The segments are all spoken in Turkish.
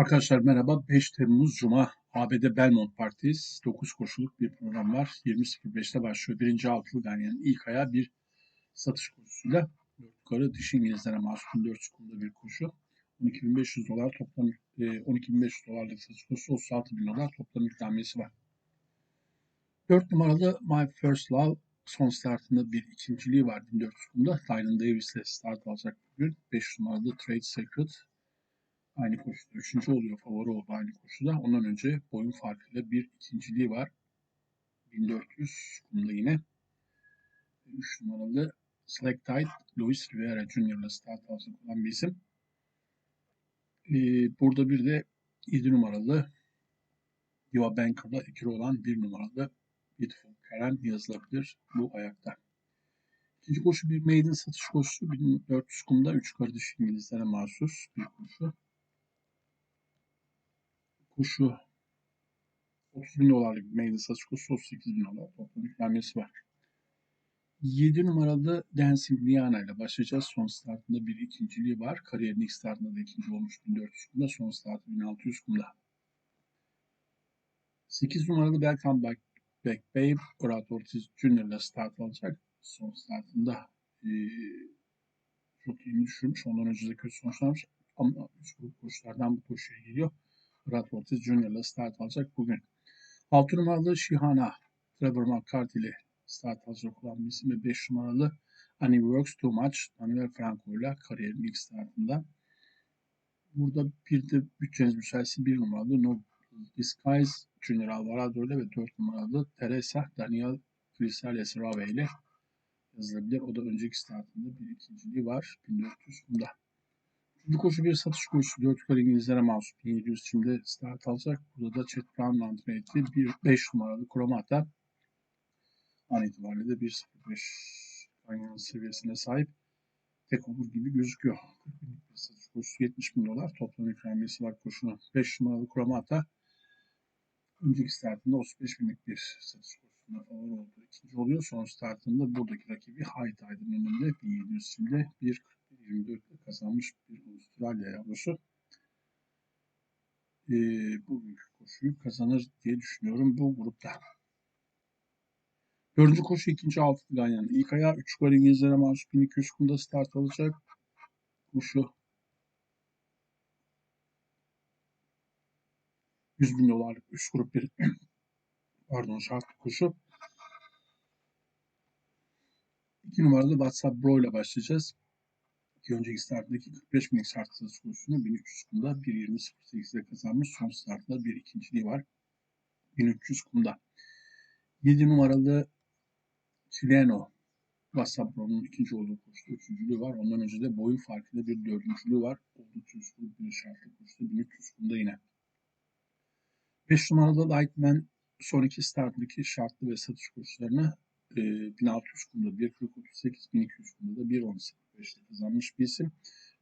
Arkadaşlar merhaba. 5 Temmuz Cuma ABD Belmont Park'teyiz. 9 koşuluk bir program var. 20.05'te başlıyor. Birinci altılı ganyanın ilk ayağı bir satış koşusuyla dört yukarı dişi İngilizlere mahsus 4 sekunde bir koşu. 12.500 dolar toplam e, 12.500 dolarlık satış koşusu 36.000 dolar toplam ikramiyesi var. 4 numaralı My First Love son startında bir ikinciliği var 1400 kumda. Tyron Davis ile start alacak bugün. 5 numaralı Trade Secret aynı koşuda. Üçüncü oluyor favori oldu aynı koşuda. Ondan önce boyun farkıyla bir ikinciliği var. 1400 kumda yine. 3 numaralı Slack Tide Luis Rivera ile start alacak olan bir isim. Ee, burada bir de 7 numaralı Diva Banker'da ikili olan 1 numaralı Beautiful Karen yazılabilir bu ayakta. İkinci koşu bir maiden satış koşusu. 1400 kumda 3 kardeş İngilizlere mahsus bir koşu koşu 30 bin dolarlık bir mail satış koşusu 38 bin dolar toplam ikramiyesi var. 7 numaralı Dancing Diana ile başlayacağız. Son startında bir ikinciliği var. Kariyerin ilk startında da ikinci olmuş 1400 kumda. Son startı 1600 kumda. 8 numaralı Welcome Back, Back Babe Murat Ortiz Junior ile start alacak. Son startında e, çok iyi düşürmüş. Ondan önce de kötü sonuçlanmış. Ama üst grup koşulardan bu koşuya geliyor. Ortiz Junior ile start alacak bugün. 6 numaralı Şihana Trevor McCarthy ile start alacak olan bir isim ve 5 numaralı Annie Works Too Much Daniel Franco ile kariyerin ilk startında. Burada bir de bütçeniz müsaitse 1 numaralı No Disguise Junior Alvarado ile ve 4 numaralı Teresa Daniel Crisales Rave ile yazılabilir. O da önceki startında bir ikinciliği var. 1400 Bu koşu bir satış koşusu. 4 yukarı İngilizlere mahsus 1700 şimdi start alacak. Burada da Chet Brown antrenör ettiği bir 5 numaralı kromata an itibariyle de 1.05 Ganyan seviyesine sahip tek olur gibi gözüküyor. 40 binlik bir satış koşusu 70 bin dolar. Toplam ikramiyesi var koşunun. 5 numaralı kromata önceki startında 35 binlik bir satış koşusunda favori oldu. İkinci oluyor. Son startında buradaki rakibi Hayt Aydın önünde 1700 şimdi 1 24'te kazanmış bir Avustralya yavrusu. E, bugünkü koşuyu kazanır diye düşünüyorum bu grupta. Dördüncü koşu ikinci altı Ganyan. İlk ayağı 3 gol İngilizlere mahsus 1200 kumda start alacak. Koşu 100 bin dolarlık 3 grup bir pardon şartlı koşu. 2 numaralı WhatsApp Bro ile başlayacağız ki önceki starttaki 45 binlik şart satış kursunu 1300 kumda 1.20.08'de kazanmış. Son startta bir ikinciliği var. 1300 kumda. 7 numaralı Chileno Vasabro'nun ikinci olduğu koşuda üçüncülüğü var. Ondan önce de boyun farkıyla bir dördüncülüğü var. Oldukça üstü bir şartlı koşuda 1300 kumda yine. 5 numaralı Lightman son iki starttaki şartlı ve satış kurslarını e, 1600 kumda 1.40.38, 1200 kumda da 1.18 5'te kazanmış bir isim.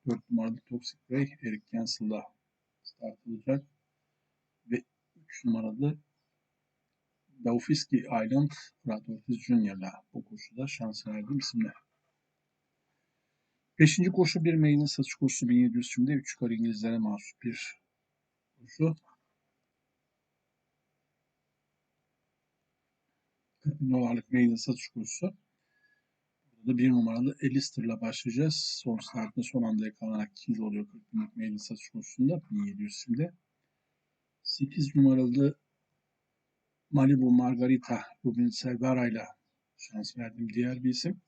4 numaralı Toxic Ray Eric Cancel'da start alacak. Ve 3 numaralı Daufiski Island Fırat Ortiz Junior'la bu koşuda şans verdiğim isimler. Beşinci koşu bir mailin satış koşusu 1700 şimdi 3 yukarı İngilizlere mahsus bir koşu. 40 bin dolarlık mailin satış koşusu. Burada bir numaralı Elister'la başlayacağız. Son startında son anda yakalanarak ikinci oluyor 40 binlik mailin satış kursunda. 1700 şimdi. 8 numaralı Malibu Margarita Rubin Selvara ile şans verdiğim diğer bir isim.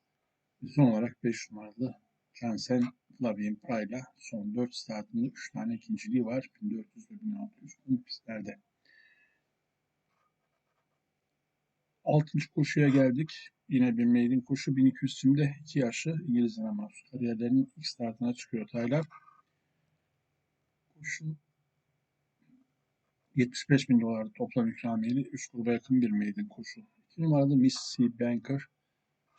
Son olarak 5 numaralı Jansen Flavien Pra ile son 4 startında 3 tane ikinciliği var. 1400 ve 1600 kum pistlerde. Altıncı koşuya geldik. Yine bir maiden koşu 1200 simde 2 yaşlı İngilizlere mahsus kariyerlerinin ilk startına çıkıyor Taylar. Koşu 75 bin dolar toplam ikramiyeli 3 gruba yakın bir maiden koşu. 2 numaralı Miss C. Banker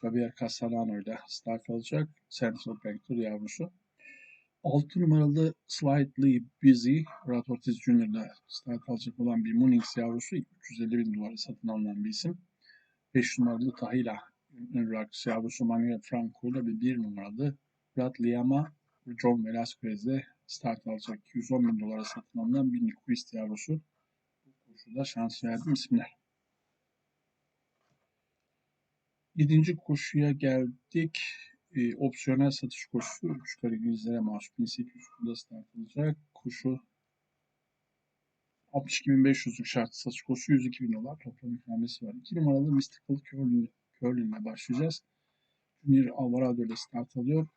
Javier Castellano ile start alacak. Central Banker yavrusu. 6 numaralı Slightly Busy Murat Ortiz Jr. ile start alacak olan bir Munings yavrusu 350 bin dolara satın alınan bir isim. 5 numaralı Tahila Irak yavrusu Manuel Franco ile bir 1 numaralı Brad Liama John Velasquez'de start alacak. 210 bin dolara satın alınan bir Nyquist yavrusu. Bu koşuda şans verdim isimler. Yedinci koşuya geldik. E, opsiyonel satış koşusu 3 kare İngilizlere mahsus 1800 kuruda start alacak. Koşu 62.500'lük şart satış koşusu 102 bin dolar toplam ikramiyesi var. 2 numaralı Mystical Curling, ile başlayacağız. Junior Alvarado ile start alıyor.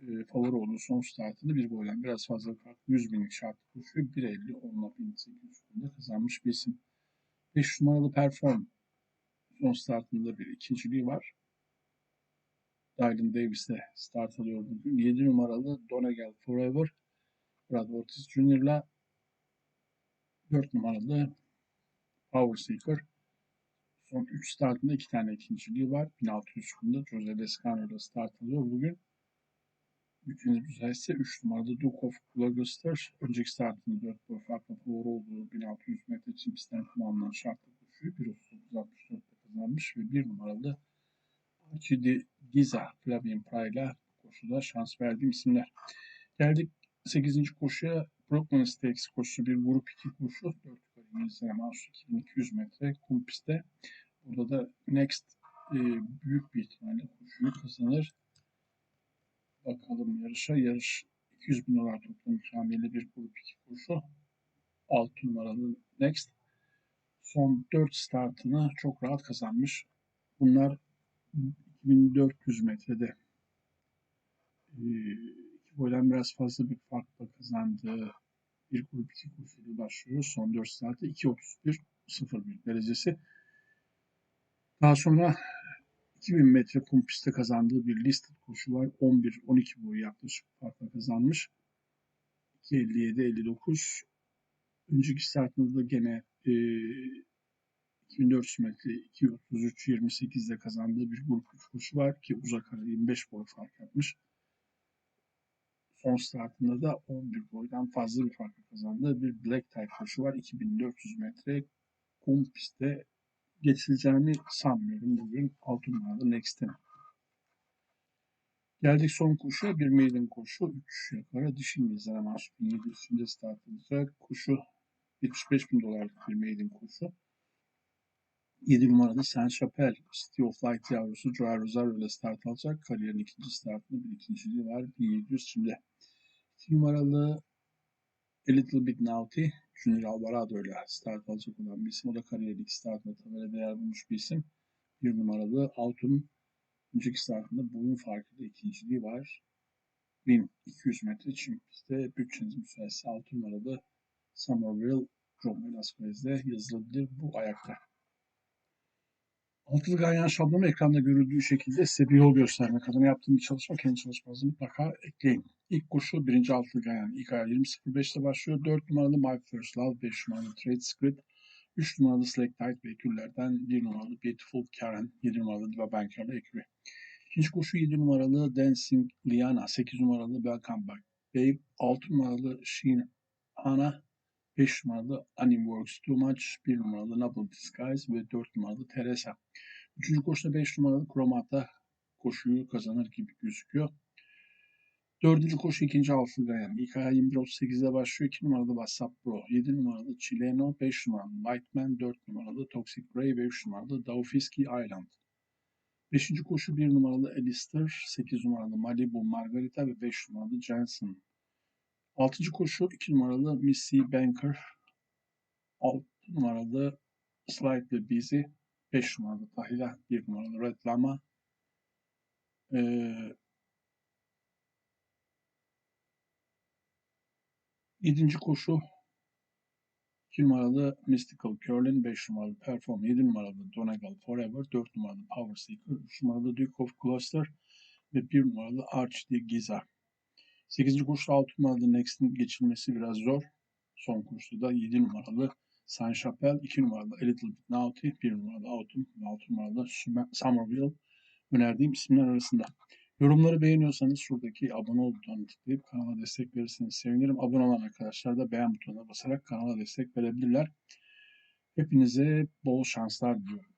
E, favori olduğu son startını bir boydan biraz fazla farklı 100 binlik şart koşuyor. 1.50 10'la 1800 kuruda kazanmış bir isim. 5 numaralı Perform son startında bir ikinciliği var. Dylan Davis'te start alıyor bugün. 7 numaralı Donegal Forever Brad Ortiz Jr.'la 4 numaralı Power Seeker son 3 startında 2 tane ikinciliği var. 1600 kumda Jose Descano ile start alıyor bugün. Bütünüz müsaitse 3 numaralı Duke of Gloucester önceki startında 4 boy farklı favori olduğu 1600 metre çim pistten kullanılan şartlı koşuyu 1.39.64'te kazanmış ve 1 numaralı Archie Giza Flavien Pray'la koşuda şans verdiğim isimler. Geldik 8. koşuya Brookman Stakes koşusu bir grup 2 koşu. 4 yukarı mahsus 2200 metre kum pistte. Burada da Next e, büyük bir ihtimalle koşuyu kazanır. Bakalım yarışa. Yarış 200 bin dolar toplam ikramiyeli bir grup 2 koşu. 6 numaralı Next. Son 4 startını çok rahat kazanmış. Bunlar 2400 metrede e, iki boydan biraz fazla bir farkla kazandığı bir grup 2 koşuyla başlıyoruz. Son 4 saatte 2.31.01 derecesi. Daha sonra 2000 metre kum pistte kazandığı bir listed koşu var. 11-12 boyu yaklaşık farkla kazanmış. 2.57-59. Önceki startında da gene e, 2400 metre 2.33-28'de kazandığı bir grup 3 koşu var ki uzak ara 25 boy fark yapmış. Son startında da 11 boydan fazla bir farkla kazandığı bir Black Tie koşu var. 2400 metre kum pistte geçileceğini sanmıyorum bugün 6 numaralı Next'in. Geldik son koşuya. Bir maiden koşu. 3 yukarı dişi İngilizlere mahsus 1700'ünde start edecek. Koşu 75 bin dolarlık bir maiden koşu. 7 numaralı Saint Chapelle City of Light yavrusu Joao Rosario ile start alacak. Kariyerin ikinci startında bir ikinciliği var. 1700 şimdi. 2 numaralı A Little Bit Naughty Junior Alvarado ile start alacak olan bir isim. O da kariyerin iki startında tabela değer bulmuş bir isim. Bir numaralı Altun önceki startında boyun farkında ikinciliği var. 1200 metre çim pistte bütçeniz müsaitse 6 numaralı Somerville John Velasquez'de yazılabilir bu ayakta. Altılı ganyan şablonu ekranda görüldüğü şekilde size bir yol göstermek adına yaptığım bir çalışma. Kendi çalışmanızı mutlaka ekleyin. İlk koşu birinci altılı ganyan. İlk ayar 20.05'te başlıyor. 4 numaralı My First Love, 5 numaralı Trade Script, 3 numaralı Select Night ve ekürlerden 1 numaralı Beautiful Karen, 7 numaralı Diva Banker'la ekürü. İkinci koşu 7 numaralı Dancing Liana, 8 numaralı Welcome Back Babe, 6 numaralı Sheen Ana, 5 numaralı Anim Works Too Much, 1 numaralı Noble Disguise ve 4 numaralı Teresa. Üçüncü koşuda 5 numaralı Kromata koşuyu kazanır gibi gözüküyor. Dördüncü koşu ikinci yani. İlk ayağı 21.38'de başlıyor. 2 numaralı WhatsApp Pro, 7 numaralı Chileno, 5 numaralı Lightman, 4 numaralı Toxic Ray ve 3 numaralı Daufiski Island. Beşinci koşu 1 numaralı Alistair, 8 numaralı Malibu Margarita ve 5 numaralı Jensen. Altıncı koşu 2 numaralı Missy Banker, 6 numaralı Slightly Busy, 5 numaralı Tahila, 1 numaralı Red Lama, ee, 7. koşu 2 numaralı Mystical Curlin, 5 numaralı Perform, 7 numaralı Donegal Forever, 4 numaralı Power Seeker, 3 numaralı Duke of Gloucester ve 1 numaralı Arch de Giza. 8. koşuda 6 numaralı Next'in geçilmesi biraz zor. Son koşuda da 7 numaralı Saint Chapelle, 2 numaralı A Little Bit Naughty, 1 numaralı Autumn ve 6 numaralı Somerville önerdiğim isimler arasında. Yorumları beğeniyorsanız şuradaki abone ol butonuna tıklayıp kanala destek verirseniz sevinirim. Abone olan arkadaşlar da beğen butonuna basarak kanala destek verebilirler. Hepinize bol şanslar diliyorum.